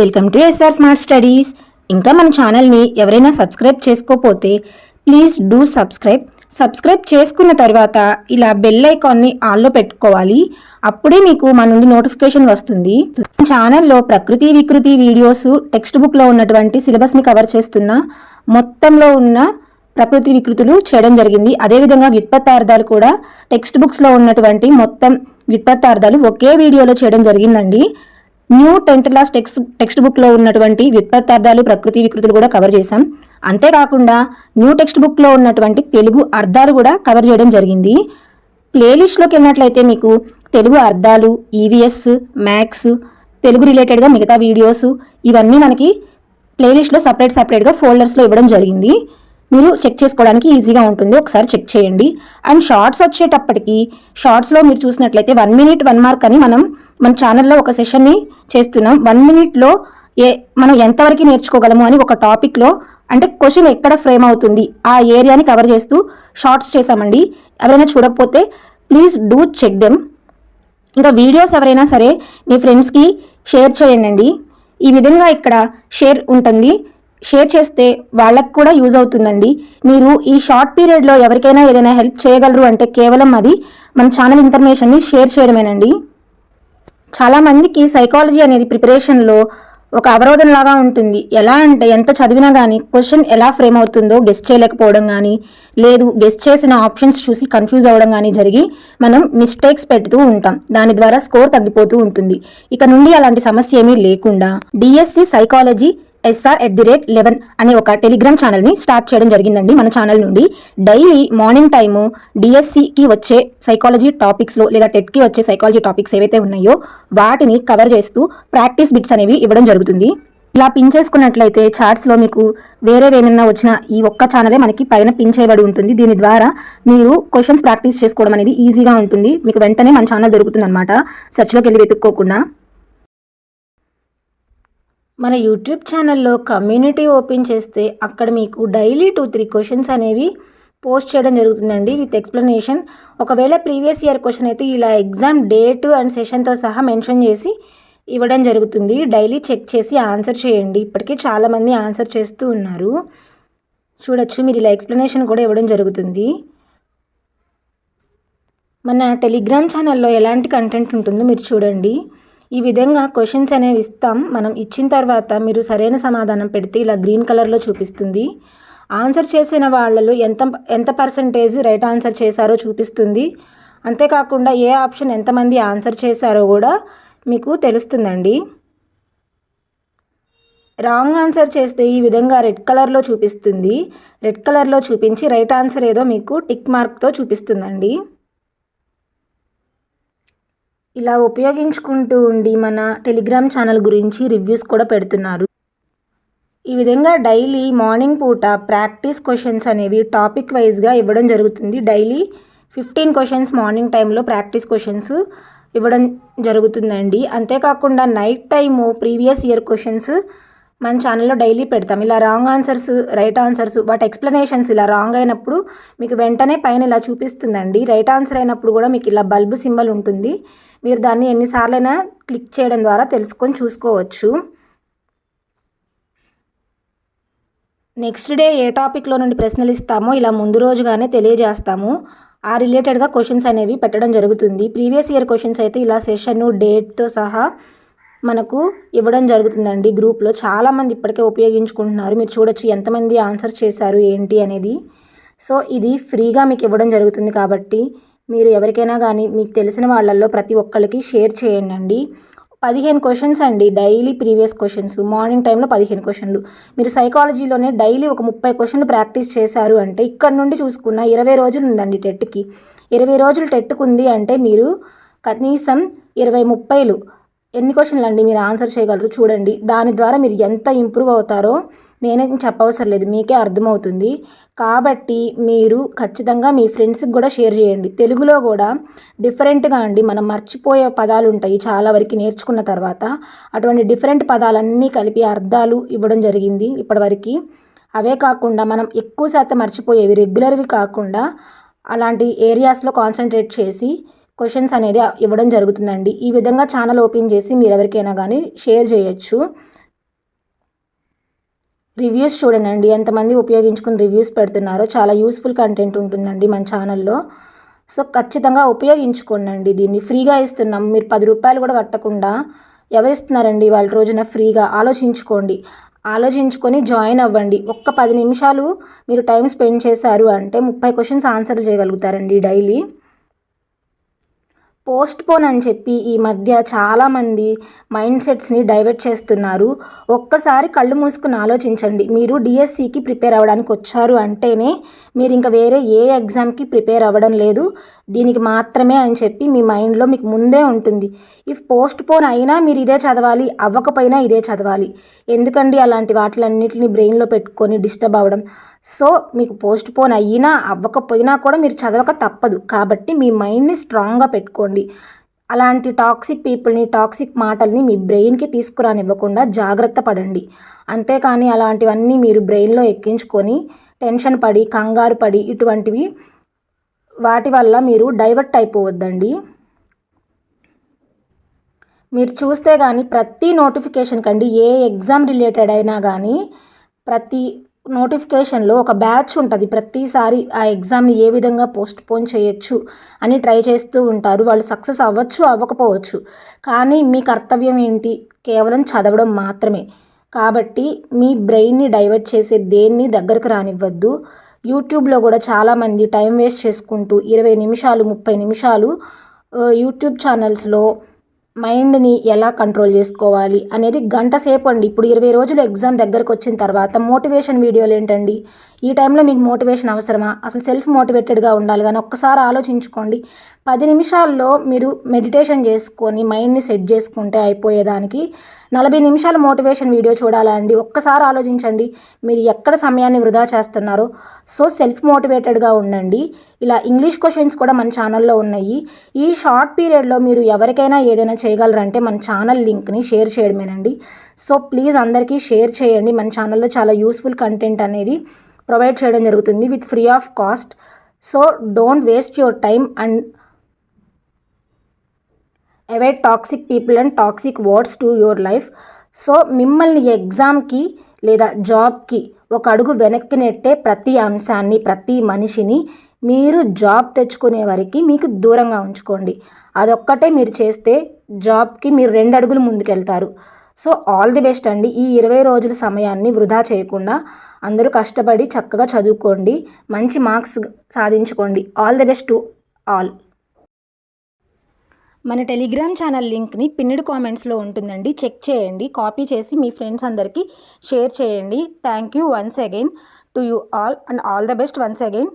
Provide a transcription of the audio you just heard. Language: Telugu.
Welcome to SR smart studies ఇంకా మన ఛానల్ని ఎవరైనా సబ్స్క్రైబ్ చేసుకోకపోతే ప్లీజ్ డూ సబ్స్క్రైబ్ సబ్స్క్రైబ్ చేసుకున్న తర్వాత ఇలా బెల్ ఐకాన్ని ఆన్లో పెట్టుకోవాలి. అప్పుడే మీకు మన నుండి నోటిఫికేషన్ వస్తుంది. ఛానల్లో ప్రకృతి వికృతి వీడియోస్ టెక్స్ట్ బుక్లో ఉన్నటువంటి సిలబస్ని కవర్ చేస్తున్న మొత్తంలో ఉన్న ప్రకృతి వికృతులు చేయడం జరిగింది. అదేవిధంగా వ్యుత్పత్తార్థాలు కూడా టెక్స్ట్ బుక్స్లో ఉన్నటువంటి మొత్తం వ్యుత్పత్తార్థాలు ఒకే వీడియోలో చేయడం జరిగిందండి. New tenth class text text బుక్లో ఉన్నటువంటి వ్యుత్పత్తార్థాలు ప్రకృతి వికృతులు కూడా కవర్ చేశాం. అంతేకాకుండా న్యూ టెక్స్ట్ బుక్లో ఉన్నటువంటి తెలుగు అర్థాలు కూడా కవర్ చేయడం జరిగింది. ప్లేలిస్ట్లోకి వెళ్ళినట్లయితే మీకు తెలుగు అర్థాలు ఈవీఎస్ మ్యాథ్స్ తెలుగు రిలేటెడ్గా మిగతా వీడియోస్ ఇవన్నీ మనకి ప్లేలిస్ట్లో సపరేట్ సపరేట్గా ఫోల్డర్స్లో ఇవ్వడం జరిగింది. మీరు చెక్ చేసుకోవడానికి ఈజీగా ఉంటుంది. ఒకసారి చెక్ చేయండి. అండ్ షార్ట్స్ వచ్చేటప్పటికి షార్ట్స్లో మీరు చూసినట్లయితే వన్ మినిట్ వన్ మార్క్ అని మనం మన ఛానల్లో ఒక సెషన్ని చేస్తున్నాం. వన్ మినిట్లో ఏ మనం ఎంతవరకు నేర్చుకోగలము అని ఒక టాపిక్లో అంటే క్వశ్చన్ ఎక్కడ ఫ్రేమ్ అవుతుంది ఆ ఏరియాని కవర్ చేస్తూ షార్ట్స్ చేసామండి ఎవరైనా చూడకపోతే ప్లీజ్ డూ చెక్ దెమ్ ఇంకా వీడియోస్ ఎవరైనా సరే మీ ఫ్రెండ్స్కి షేర్ చేయండి ఈ విధంగా ఇక్కడ షేర్ ఉంటుంది. షేర్ చేస్తే వాళ్ళకు కూడా యూజ్ అవుతుందండి. మీరు ఈ షార్ట్ పీరియడ్లో ఎవరికైనా ఏదైనా హెల్ప్ చేయగలరు అంటే కేవలం అది మన ఛానల్ ఇన్ఫర్మేషన్ని షేర్ చేయడమేనండి. చాలామందికి సైకాలజీ అనేది ప్రిపరేషన్లో ఒక అవరోధం లాగా ఉంటుంది. ఎలా అంటే ఎంత చదివినా కానీ క్వశ్చన్ ఎలా ఫ్రేమ్ అవుతుందో గెస్ట్ చేయలేకపోవడం కానీ లేదు గెస్ట్ చేసిన ఆప్షన్స్ చూసి కన్ఫ్యూజ్ అవ్వడం కానీ జరిగి మనం మిస్టేక్స్ పెడుతూ ఉంటాం. దాని ద్వారా స్కోర్ తగ్గిపోతూ ఉంటుంది. ఇక నుండి అలాంటి సమస్య ఏమీ లేకుండా DSC psychology SR at the rate eleven అనే ఒక టెలిగ్రామ్ ఛానల్ని స్టార్ట్ చేయడం జరిగిందండి మన ఛానల్ నుండి. డైలీ మార్నింగ్ టైము డిఎస్సికి వచ్చే సైకాలజీ టాపిక్స్లో లేదా టెట్కి వచ్చే సైకాలజీ టాపిక్స్ ఏవైతే ఉన్నాయో వాటిని కవర్ చేస్తూ ప్రాక్టీస్ బిట్స్ అనేవి ఇవ్వడం జరుగుతుంది. ఇలా పిన్ చేసుకున్నట్లయితే చార్ట్స్లో మీకు వేరే ఏమైనా వచ్చిన ఈ ఒక్క ఛానలే మనకి పైన పిన్ చేయబడి ఉంటుంది. దీని ద్వారా మీరు క్వశ్చన్స్ ప్రాక్టీస్ చేసుకోవడం అనేది ఈజీగా ఉంటుంది. మీకు వెంటనే మన ఛానల్ దొరుకుతుంది అనమాట సెర్చ్లోకి వెళ్ళి వెతుక్కోకుండా. మన యూట్యూబ్ ఛానల్లో కమ్యూనిటీ ఓపెన్ చేస్తే అక్కడ మీకు డైలీ టూ త్రీ క్వశ్చన్స్ అనేవి పోస్ట్ చేయడం జరుగుతుందండి విత్ ఎక్స్ప్లెనేషన్. ఒకవేళ ప్రీవియస్ ఇయర్ క్వశ్చన్ అయితే ఇలా ఎగ్జామ్ డేట్ అండ్ సెషన్తో సహా మెన్షన్ చేసి ఇవ్వడం జరుగుతుంది. డైలీ చెక్ చేసి ఆన్సర్ చేయండి. ఇప్పటికే చాలామంది ఆన్సర్ చేస్తూ ఉన్నారు. చూడొచ్చు మీరు ఇలా ఎక్స్ప్లెనేషన్ కూడా ఇవ్వడం జరుగుతుంది. మన టెలిగ్రామ్ ఛానల్లో ఎలాంటి కంటెంట్ ఉంటుందో మీరు చూడండి. ఈ విధంగా క్వశ్చన్స్ అనేవి ఇస్తాం. మనం ఇచ్చిన తర్వాత మీరు సరైన సమాధానం పెడితే ఇలా గ్రీన్ కలర్లో చూపిస్తుంది. ఆన్సర్ చేసిన వాళ్ళలో ఎంత ఎంత పర్సంటేజ్ రైట్ ఆన్సర్ చేశారో చూపిస్తుంది. అంతేకాకుండా ఏ ఆప్షన్ ఎంతమంది ఆన్సర్ చేశారో కూడా మీకు తెలుస్తుందండి. రాంగ్ ఆన్సర్ చేస్తే ఈ విధంగా రెడ్ కలర్లో చూపిస్తుంది. రెడ్ కలర్లో చూపించి రైట్ ఆన్సర్ ఏదో మీకు టిక్ మార్క్తో చూపిస్తుందండి. ఇలా ఉపయోగించుకుంటూ ఉండి మన టెలిగ్రామ్ ఛానల్ గురించి రివ్యూస్ కూడా పెడుతున్నారు. ఈ విధంగా డైలీ మార్నింగ్ పూట ప్రాక్టీస్ క్వశ్చన్స్ అనేవి టాపిక్ వైజ్గా ఇవ్వడం జరుగుతుంది. డైలీ ఫిఫ్టీన్ క్వశ్చన్స్ మార్నింగ్ టైంలో ప్రాక్టీస్ క్వశ్చన్స్ ఇవ్వడం జరుగుతుందండి. అంతేకాకుండా night time previous year questions మన ఛానల్లో డైలీ పెడతాం. ఇలా రాంగ్ ఆన్సర్స్ రైట్ ఆన్సర్స్ వాటి ఎక్స్ప్లెనేషన్స్ ఇలా రాంగ్ అయినప్పుడు మీకు వెంటనే పైన ఇలా చూపిస్తుందండి. రైట్ ఆన్సర్ అయినప్పుడు కూడా మీకు ఇలా బల్బు సింబల్ ఉంటుంది. మీరు దాన్ని ఎన్నిసార్లైనా క్లిక్ చేయడం ద్వారా తెలుసుకొని చూసుకోవచ్చు. నెక్స్ట్ డే ఏ టాపిక్లో నుండి ప్రశ్నలు ఇస్తామో ఇలా ముందు రోజుగానే తెలియజేస్తాము. ఆ రిలేటెడ్గా క్వశ్చన్స్ అనేవి పెట్టడం జరుగుతుంది. ప్రీవియస్ ఇయర్ క్వశ్చన్స్ అయితే ఇలా సెషన్ డేట్తో సహా మనకు ఇవ్వడం జరుగుతుందండి గ్రూప్లో. చాలామంది ఇప్పటికే ఉపయోగించుకుంటున్నారు. మీరు చూడొచ్చు ఎంతమంది ఆన్సర్ చేశారు ఏంటి అనేది. సో ఇది ఫ్రీగా మీకు ఇవ్వడం జరుగుతుంది కాబట్టి మీరు ఎవరికైనా కానీ మీకు తెలిసిన వాళ్ళల్లో ప్రతి ఒక్కరికి షేర్ చేయండి పదిహేను క్వశ్చన్స్ అండి. డైలీ ప్రీవియస్ క్వశ్చన్స్ మార్నింగ్ టైంలో పదిహేను క్వశ్చన్లు మీరు సైకాలజీలోనే డైలీ ఒక ముప్పై క్వశ్చన్లు ప్రాక్టీస్ చేశారు అంటే ఇక్కడ నుండి చూసుకున్న ఇరవై రోజులు ఉందండి టెట్కి. ఇరవై రోజులు టెట్కు ఉంది అంటే మీరు కనీసం ఇరవై ముప్పైలు ఎన్ని క్వశ్చన్లు అండి మీరు ఆన్సర్ చేయగలరు చూడండి. దాని ద్వారా మీరు ఎంత ఇంప్రూవ్ అవుతారో నేనేం చెప్పవసరం లేదు మీకే అర్థమవుతుంది. కాబట్టి మీరు ఖచ్చితంగా మీ ఫ్రెండ్స్కి కూడా షేర్ చేయండి. తెలుగులో కూడా డిఫరెంట్గా అండి మనం మర్చిపోయే పదాలు ఉంటాయి చాలా వరకు నేర్చుకున్న తర్వాత. అటువంటి డిఫరెంట్ పదాలన్నీ కలిపి అర్థాలు ఇవ్వడం జరిగింది ఇప్పటివరకు. అవే కాకుండా మనం ఎక్కువ శాతం మర్చిపోయేవి రెగ్యులర్వి కాకుండా అలాంటి ఏరియాస్లో కాన్సన్ట్రేట్ చేసి క్వశ్చన్స్ అనేది ఇవ్వడం జరుగుతుందండి. ఈ విధంగా ఛానల్ ఓపెన్ చేసి మీరు ఎవరికైనా కానీ షేర్ చేయొచ్చు. రివ్యూస్ చూడండి ఎంతమంది ఉపయోగించుకుని రివ్యూస్ పెడుతున్నారో చాలా యూస్ఫుల్ కంటెంట్ ఉంటుందండి మన ఛానల్లో. సో ఖచ్చితంగా ఉపయోగించుకోండి దీన్ని. ఫ్రీగా ఇస్తున్నాం. మీరు పది రూపాయలు కూడా కట్టకుండా ఎవరిస్తున్నారండి వాళ్ళ రోజున ఫ్రీగా? ఆలోచించుకోండి. ఆలోచించుకొని జాయిన్ అవ్వండి. ఒక్క పది నిమిషాలు మీరు టైం స్పెండ్ చేశారు అంటే ముప్పై క్వశ్చన్స్ ఆన్సర్ చేయగలుగుతారండి డైలీ. పోస్ట్ పోన్ అని చెప్పి ఈ మధ్య చాలామంది మైండ్ సెట్స్ని డైవర్ట్ చేస్తున్నారు. ఒక్కసారి కళ్ళు మూసుకుని ఆలోచించండి. మీరు డిఎస్సికి ప్రిపేర్ అవ్వడానికి వచ్చారు అంటేనే మీరు ఇంకా వేరే ఏ ఎగ్జామ్కి ప్రిపేర్ అవ్వడం లేదు. దీనికి మాత్రమే అని చెప్పి మీ మైండ్లో మీకు ముందే ఉంటుంది. ఇఫ్ పోస్ట్ పోన్ అయినా మీరు ఇదే చదవాలి అవ్వకపోయినా ఇదే చదవాలి. ఎందుకండి అలాంటి వాటిలన్నింటినీ బ్రెయిన్లో పెట్టుకొని డిస్టర్బ్ అవ్వడం? సో మీకు పోస్ట్ పోన్ అయినా అవ్వకపోయినా కూడా మీరు చదవక తప్పదు. కాబట్టి మీ మైండ్ని స్ట్రాంగ్గా పెట్టుకోండి. అలాంటి టాక్సిక్ పీపుల్ని టాక్సిక్ మాటల్ని మీ బ్రెయిన్కి తీసుకురానివ్వకుండా జాగ్రత్త పడండి. అంతేకాని అలాంటివన్నీ మీరు బ్రెయిన్లో ఎక్కించుకొని టెన్షన్ పడి కంగారు పడి ఇటువంటివి వాటి వల్ల మీరు డైవర్ట్ అయిపోవద్దండి. మీరు చూస్తే కానీ ప్రతి నోటిఫికేషన్ కండి ఏ ఎగ్జామ్ రిలేటెడ్ అయినా కానీ ప్రతి నోటిఫికేషన్లో ఒక బ్యాచ్ ఉంటుంది. ప్రతిసారి ఆ ఎగ్జామ్ని ఏ విధంగా పోస్ట్ పోన్ చేయొచ్చు అని ట్రై చేస్తూ ఉంటారు. వాళ్ళు సక్సెస్ అవ్వచ్చు అవ్వకపోవచ్చు. కానీ మీ కర్తవ్యం ఏంటి? కేవలం చదవడం మాత్రమే. కాబట్టి మీ బ్రెయిన్ని డైవర్ట్ చేసే దేన్ని దగ్గరకు రానివ్వద్దు. యూట్యూబ్లో కూడా చాలామంది టైం వేస్ట్ చేసుకుంటూ ఇరవై నిమిషాలు ముప్పై నిమిషాలు యూట్యూబ్ ఛానల్స్లో మైండ్ని ఎలా కంట్రోల్ చేసుకోవాలి అనేది గంట సేపు అండి. ఇప్పుడు ఇరవై రోజులు ఎగ్జామ్ దగ్గరకు వచ్చిన తర్వాత మోటివేషన్ వీడియోలు ఏంటండి? ఈ టైంలో మీకు మోటివేషన్ అవసరమా? అసలు సెల్ఫ్ మోటివేటెడ్గా ఉండాలి కానీ ఒక్కసారి ఆలోచించుకోండి. పది నిమిషాల్లో మీరు మెడిటేషన్ చేసుకొని మైండ్ని సెట్ చేసుకుంటే అయిపోయేదానికి. నలభై నిమిషాల మోటివేషన్ వీడియో చూడాలండి. ఒక్కసారి ఆలోచించండి మీరు ఎక్కడ సమయాన్ని వృధా చేస్తున్నారో. సో సెల్ఫ్ మోటివేటెడ్గా ఉండండి. ఇలా ఇంగ్లీష్ క్వశ్చన్స్ కూడా మన ఛానల్లో ఉన్నాయి. ఈ షార్ట్ పీరియడ్లో మీరు ఎవరికైనా ఏదైనా చేయగలరంటే మన ఛానల్ లింక్ని షేర్ చేయడమేనండి. సో ప్లీజ్ అందరికీ షేర్ చేయండి. మన ఛానల్లో చాలా యూస్ఫుల్ కంటెంట్ అనేది ప్రొవైడ్ చేయడం జరుగుతుంది with free of cost. So don't waste your time and avoid toxic people and toxic words to your life so మిమ్మల్ని ఎగ్జామ్కి లేదా జాబ్కి ఒక అడుగు వెనక్కి నెట్టే ప్రతి అంశాన్ని ప్రతి మనిషిని మీరు జాబ్ తెచ్చుకునే వరకు మీకు దూరంగా ఉంచుకోండి. అదొక్కటే మీరు చేస్తే జాబ్కి మీరు రెండు అడుగులు ముందుకెళ్తారు. సో ఆల్ ది బెస్ట్ అండి. ఈ ఇరవై రోజుల సమయాన్ని వృధా చేయకుండా అందరూ కష్టపడి చక్కగా చదువుకోండి. మంచి marks సాధించుకోండి. All the best to all మన టెలిగ్రామ్ ఛానల్ లింక్ని పిన్నెడ్ కామెంట్స్లో ఉంటుందండి. చెక్ చేయండి. కాపీ చేసి మీ ఫ్రెండ్స్ అందరికీ షేర్ చేయండి. Thank you once again to you all and all the best once again.